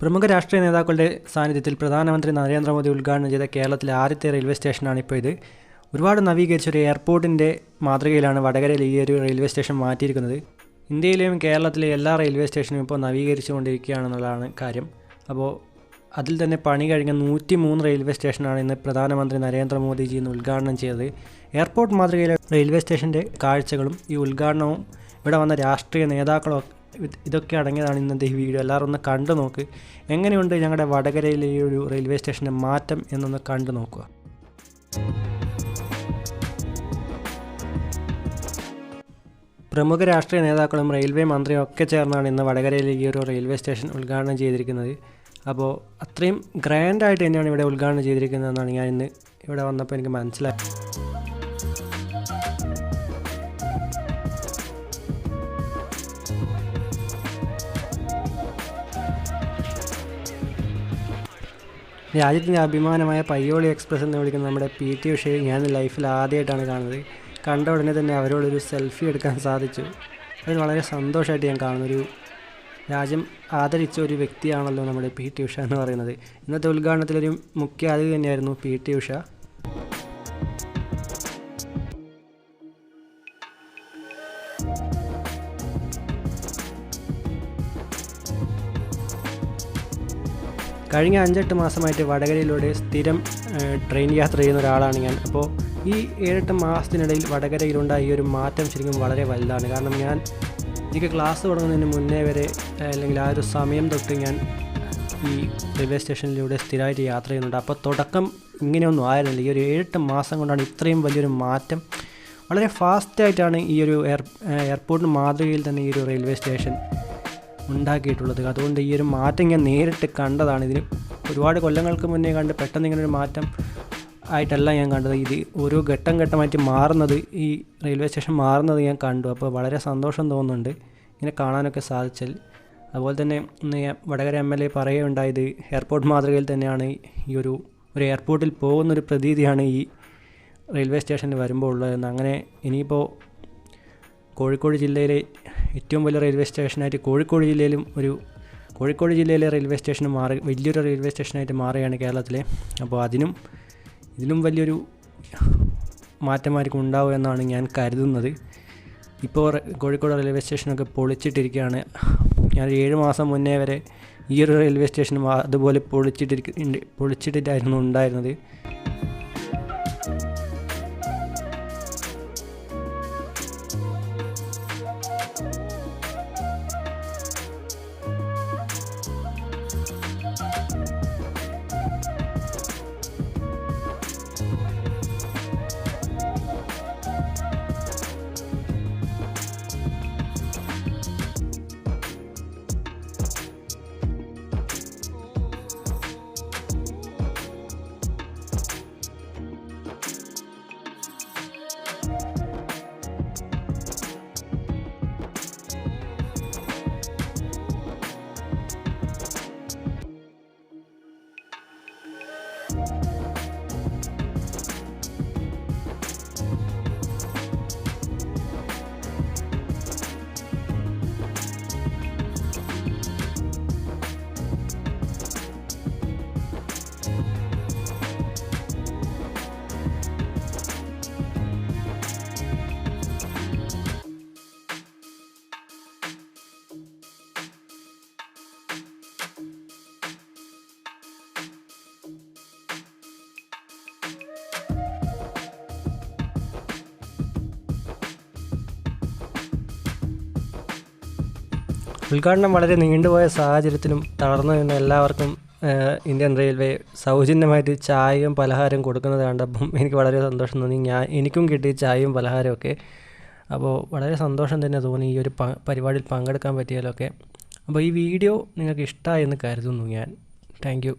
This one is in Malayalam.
പ്രമുഖ രാഷ്ട്രീയ നേതാക്കളുടെ സാന്നിധ്യത്തിൽ പ്രധാനമന്ത്രി നരേന്ദ്രമോദി ഉദ്ഘാടനം ചെയ്ത കേരളത്തിലെ ആദ്യത്തെ റെയിൽവേ സ്റ്റേഷനാണ് ഇപ്പോൾ ഇത്. ഒരുപാട് നവീകരിച്ച ഒരു എയർപോർട്ടിന്റെ മാതൃകയിലാണ് വടകരയിൽ ഈ ഒരു റെയിൽവേ സ്റ്റേഷൻ മാറ്റിയിരിക്കുന്നത്. ഇന്ത്യയിലെയും കേരളത്തിലെ എല്ലാ റെയിൽവേ സ്റ്റേഷനും ഇപ്പോൾ നവീകരിച്ചുകൊണ്ടിരിക്കുകയാണെന്നുള്ളതാണ് കാര്യം. അപ്പോൾ അതിൽ തന്നെ പണി കഴിഞ്ഞ നൂറ്റി മൂന്ന് റെയിൽവേ സ്റ്റേഷനാണ് ഇന്ന് പ്രധാനമന്ത്രി നരേന്ദ്രമോദിജി ഇന്ന് ഉദ്ഘാടനം ചെയ്തത്. എയർപോർട്ട് മാതൃകയിലെ റെയിൽവേ സ്റ്റേഷന്റെ കാഴ്ചകളും ഈ ഉദ്ഘാടനവും ഇവിടെ വന്ന രാഷ്ട്രീയ നേതാക്കളും ഇതൊക്കെ അടങ്ങിയതാണ് ഇന്നത്തെ ഈ വീഡിയോ. എല്ലാവരും ഒന്ന് കണ്ടു നോക്ക്. എങ്ങനെയുണ്ട് ഞങ്ങളുടെ വടകരയിലെ ഈ ഒരു റെയിൽവേ സ്റ്റേഷന്റെ മാറ്റം എന്നൊന്ന് കണ്ടു നോക്കുക. പ്രമുഖ രാഷ്ട്രീയ നേതാക്കളും റെയിൽവേ മന്ത്രിയും ഒക്കെ ചേർന്നാണ് ഇന്ന് വടകരയിലെ ഈ ഒരു റെയിൽവേ സ്റ്റേഷൻ ഉദ്ഘാടനം ചെയ്തിരിക്കുന്നത്. അപ്പോൾ അത്രയും ഗ്രാൻഡായിട്ട് തന്നെയാണ് ഇവിടെ ഉദ്ഘാടനം ചെയ്തിരിക്കുന്നതെന്നാണ് ഞാൻ ഇന്ന് ഇവിടെ വന്നപ്പോൾ എനിക്ക് മനസ്സിലായത്. രാജ്യത്തിന്റെ അഭിമാനമായ പയ്യോളി എക്സ്പ്രസ് എന്ന് വിളിക്കുന്ന നമ്മുടെ പി ടി ഉഷയെ ഞാൻ ലൈഫിൽ ആദ്യമായിട്ടാണ് കാണുന്നത്. കണ്ട ഉടനെ തന്നെ അവരോടൊരു സെൽഫി എടുക്കാൻ സാധിച്ചു. അത് വളരെ സന്തോഷമായിട്ട് ഞാൻ കാണുന്നൊരു രാജ്യം ആദരിച്ച ഒരു വ്യക്തിയാണല്ലോ നമ്മുടെ പി ടി ഉഷ എന്ന് പറയുന്നത്. ഇന്നത്തെ ഉദ്ഘാടനത്തിലൊരു മുഖ്യ അതിഥി തന്നെയായിരുന്നു പി ടി ഉഷ. കഴിഞ്ഞ അഞ്ചെട്ട് മാസമായിട്ട് വടകരയിലൂടെ സ്ഥിരം ട്രെയിൻ യാത്ര ചെയ്യുന്ന ഒരാളാണ് ഞാൻ. അപ്പോൾ ഈ ഏഴെട്ട് മാസത്തിനിടയിൽ വടകരയിലുണ്ടായ ഈ ഒരു മാറ്റം ശരിക്കും വളരെ വലുതാണ്. കാരണം ഞാൻ എനിക്ക് ക്ലാസ് തുടങ്ങുന്നതിന് മുന്നേ വരെ അല്ലെങ്കിൽ ആ ഒരു സമയം തൊട്ട് ഞാൻ ഈ റെയിൽവേ സ്റ്റേഷനിലൂടെ സ്ഥിരമായിട്ട് യാത്ര ചെയ്യുന്നുണ്ട്. അപ്പോൾ തുടക്കം ഇങ്ങനെയൊന്നും ആയിരുന്നില്ല. ഈ ഒരു ഏഴെട്ട് മാസം കൊണ്ടാണ് ഇത്രയും വലിയൊരു മാറ്റം. വളരെ ഫാസ്റ്റായിട്ടാണ് ഈ ഒരു എയർ എയർപോർട്ടിന് മാതൃകയിൽ തന്നെ ഈ ഒരു റെയിൽവേ സ്റ്റേഷൻ ഉണ്ടാക്കിയിട്ടുള്ളത്. അതുകൊണ്ട് ഈ ഒരു മാറ്റം ഞാൻ നേരിട്ട് കണ്ടതാണ്. ഇതിന് ഒരുപാട് കൊല്ലങ്ങൾക്ക് മുന്നേ കണ്ട് പെട്ടെന്ന് ഇങ്ങനെ ഒരു മാറ്റം ആയിട്ടല്ല ഞാൻ കണ്ടത്. ഇത് ഓരോ ഘട്ടം ഘട്ടമായിട്ട് മാറുന്നത് ഈ റെയിൽവേ സ്റ്റേഷൻ മാറുന്നത് ഞാൻ കണ്ടു. അപ്പോൾ വളരെ സന്തോഷം തോന്നുന്നുണ്ട് ഇങ്ങനെ കാണാനൊക്കെ സാധിച്ചാൽ അതുപോലെ തന്നെ വടകര എം എൽ എ പറയുകയുണ്ടായത് എയർപോർട്ട് മാതൃകയിൽ തന്നെയാണ് ഈ ഒരു ഒരു എയർപോർട്ടിൽ പോകുന്നൊരു പ്രതീതിയാണ് ഈ റെയിൽവേ സ്റ്റേഷനിൽ വരുമ്പോൾ ഉള്ളതെന്ന്. അങ്ങനെ ഇനിയിപ്പോൾ കോഴിക്കോട് ജില്ലയിലെ ഏറ്റവും വലിയ റെയിൽവേ സ്റ്റേഷനായിട്ട് കോഴിക്കോട് ജില്ലയിലും ഒരു കോഴിക്കോട് ജില്ലയിലെ റെയിൽവേ സ്റ്റേഷൻ മാറി വലിയൊരു റെയിൽവേ സ്റ്റേഷനായിട്ട് മാറുകയാണ് കേരളത്തിലെ. അപ്പോൾ അതിനും ഇതിലും വലിയൊരു മാറ്റമായിരിക്കും ഉണ്ടാവുക എന്നാണ് ഞാൻ കരുതുന്നത്. ഇപ്പോൾ കോഴിക്കോട് റെയിൽവേ സ്റ്റേഷനൊക്കെ പൊളിച്ചിട്ടിരിക്കുകയാണ്. ഞാൻ ഏഴ് മാസം മുന്നേ വരെ ഈ ഒരു റെയിൽവേ സ്റ്റേഷനും അതുപോലെ പൊളിച്ചിട്ടിരിക്ക പൊളിച്ചിട്ടിട്ടായിരുന്നു ഉണ്ടായിരുന്നത്. ഉദ്ഘാടനം വളരെ നീണ്ടുപോയ സാഹചര്യത്തിലും തളർന്നു നിന്ന എല്ലാവർക്കും ഇന്ത്യൻ റെയിൽവേ സൗജന്യമായിട്ട് ചായയും പലഹാരവും കൊടുക്കുന്നത് കണ്ടപ്പം എനിക്ക് വളരെ സന്തോഷം തോന്നി. ഞാൻ എനിക്കും കിട്ടി ചായയും പലഹാരവും ഒക്കെ അപ്പോൾ വളരെ സന്തോഷം തന്നെ തോന്നി ഈ ഒരു പരിപാടിയിൽ പങ്കെടുക്കാൻ പറ്റിയാലൊക്കെ. അപ്പോൾ ഈ വീഡിയോ നിങ്ങൾക്ക് ഇഷ്ടമായി എന്ന് കരുതുന്നു ഞാൻ. താങ്ക്